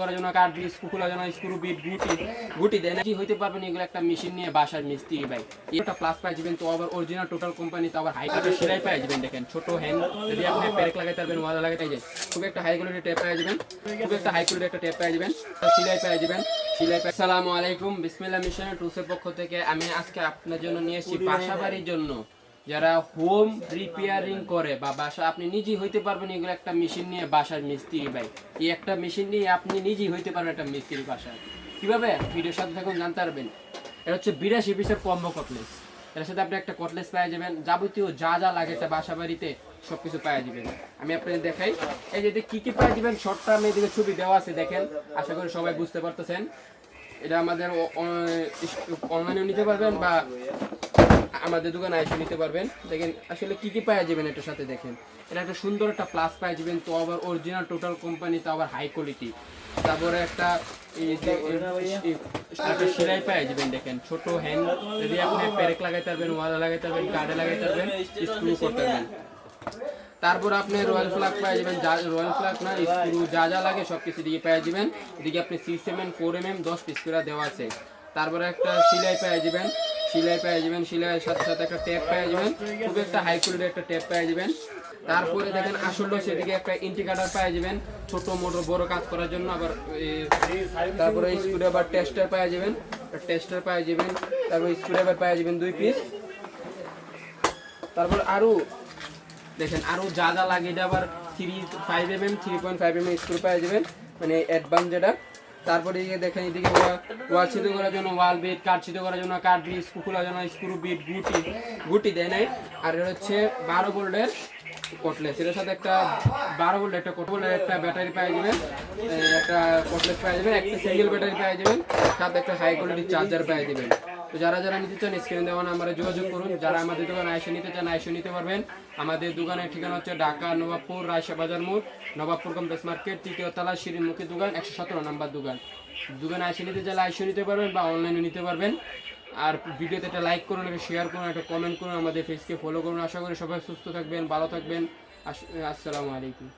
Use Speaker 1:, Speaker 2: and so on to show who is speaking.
Speaker 1: করার জন্য কাঠ জন্য স্ক্রু গুটি গুটি দেয় হইতে পারবেন এগুলো একটা মেশিন নিয়ে বাসার মিস্ত্রি ভাই। প্লাস পাই যাবেন তো আবার অরিজিনাল টোটাল কোম্পানি তো আবার হাই সেলাই পাই যাবেন দেখেন। ছোট হ্যান্ড যদি আপনি লাগাইতে যায় খুব একটা হাই কোয়ালিটি টেপ পাই যাবেন খুব একটা হাই কোয়ালিটি একটা টেপ পাই যাবেন সেলাই পাই যাবেন পাই আলাইকুম, বিসমিল্লাহ মিশনের টুসের পক্ষ থেকে আমি আজকে আপনার জন্য নিয়ে এসেছি বাসা বাড়ির জন্য। যারা হোম রিপেয়ারিং করে বা বাসা, আপনি নিজেই হইতে পারবেন এগুলো একটা মেশিন নিয়ে বাসার মিস্ত্রি, ভাই। এই একটা মেশিন নিয়ে আপনি নিজেই হইতে পারবেন একটা মিস্ত্রি বাসায়। কীভাবে? ভিডিওর সাথে থাকুন, জানতে পারবেন। এটা হচ্ছে বিরাশি পিসের কম্বো কটলেস এর সাথে আপনি একটা কটলেস পেয়ে যাবেন। যাবতীয় যা যা লাগে একটা বাসা বাড়িতে সবকিছু পেয়ে যাবেন। আমি আপনাদের দেখাই। এই যে কি কি পেয়ে যাবেন? শর্টটা আমি এদিকে ছবি দেওয়া আছে, দেখেন। আশা করি সবাই বুঝতে পারতেছেন। এটা আমাদের অনলাইনেও নিতে পারবেন বা আমাদের দোকানে এসে নিতে পারবেন। দেখেন আসলে কি কি পাওয়া যাবেন এটার সাথে দেখেন। এটা একটা সুন্দর একটা প্লাস পাওয়া যাবেন। তো আবার অরিজিনাল টোটাল কোম্পানি তো আবার হাই কোয়ালিটি তারপরে একটা সেলাই পাওয়া যাবেন দেখেন। ছোট হ্যান্ড যদি আপনি প্যারেক লাগাইতে পারবেন, ওয়ালা লাগাইতে পারবেন কার্ডে লাগাইতে পারবেন স্ক্রু করতে পারবেন। তারপর আপনি রয়্যাল ফ্ল্যাগ পেয়ে যাবেন। যা রয়্যাল ফ্ল্যাগ না স্ক্রু যা যা লাগে সব কিছু দিয়ে পেয়ে যাবেন। এদিকে আপনি six M M four M M দশ পিস করে দেওয়া আছে। তারপরে একটা সিলাই পেয়ে যাবেন। সিলাই পেয়ে যাবেন, সিলাইয়ের সাথে সাথে একটা ট্যাপ পেয়ে যাবেন। খুব একটা হাই কোয়ালিটির একটা ট্যাপ পেয়ে যাবেন। তারপরে দেখেন আসলে সেদিকে একটা ইন্ডিকেটার পেয়ে যাবেন, ছোট মোটো বড় কাজ করার জন্য। আবার তারপরে স্ক্রু আবার টেস্টার পেয়ে যাবেন টেস্টার পেয়ে যাবেন, তারপর স্ক্রু আবার পেয়ে যাবেন দুই পিস তারপর আরও, দেখেন আরও যা যা লাগে এটা আবার three five M M three point five M M screw পেয়ে যাবেন মানে অ্যাডভান্স যেটা। তারপরে এদিকে দেখেন এদিকে ওয়াল ছিদ করার জন্য ওয়াল বিট কাঠ ছিদ করার জন্য কাঠ বিট স্ক্রু খোলার জন্য স্ক্রু বিট গুটি গুটি দেয় নাই। আর এটা হচ্ছে বারো বোল্ডের কটলেস এটার সাথে একটা বারো বোল্ড একটা কটলের একটা ব্যাটারি পাওয়া যাবেন একটা কটলেস পাওয়া যাবেন একটা সিঙ্গেল ব্যাটারি পাওয়া যাবেন সাথে একটা হাই কোয়ালিটির চার্জার পাওয়া যাবেন তো যারা যারা নিতে চান, স্ক্রিনে দেওয়া নাম্বারে যোগাযোগ করুন। যারা আমাদের দোকানে আইসে নিতে চান আইসে নিতে পারবেন। আমাদের দোকানের ঠিকানা হচ্ছে ঢাকা নবাবপুর রায়শা বাজার মোড়, নবাবপুর কমপ্লেক্স মার্কেট, তৃতীয় তলা শিরিনমুখী দোকান, একশো সতেরো নাম্বার দোকান। দোকানে আইসে নিতে চাইলে আইসে নিতে পারবেন বা অনলাইনে নিতে পারবেন। আর ভিডিওতে একটা লাইক করুন, একটা শেয়ার করুন, একটা কমেন্ট করুন, আমাদের ফেসকে ফলো করুন। আশা করি সবাই সুস্থ থাকবেন, ভালো থাকবেন। আস- আসসালামু আলাইকুম।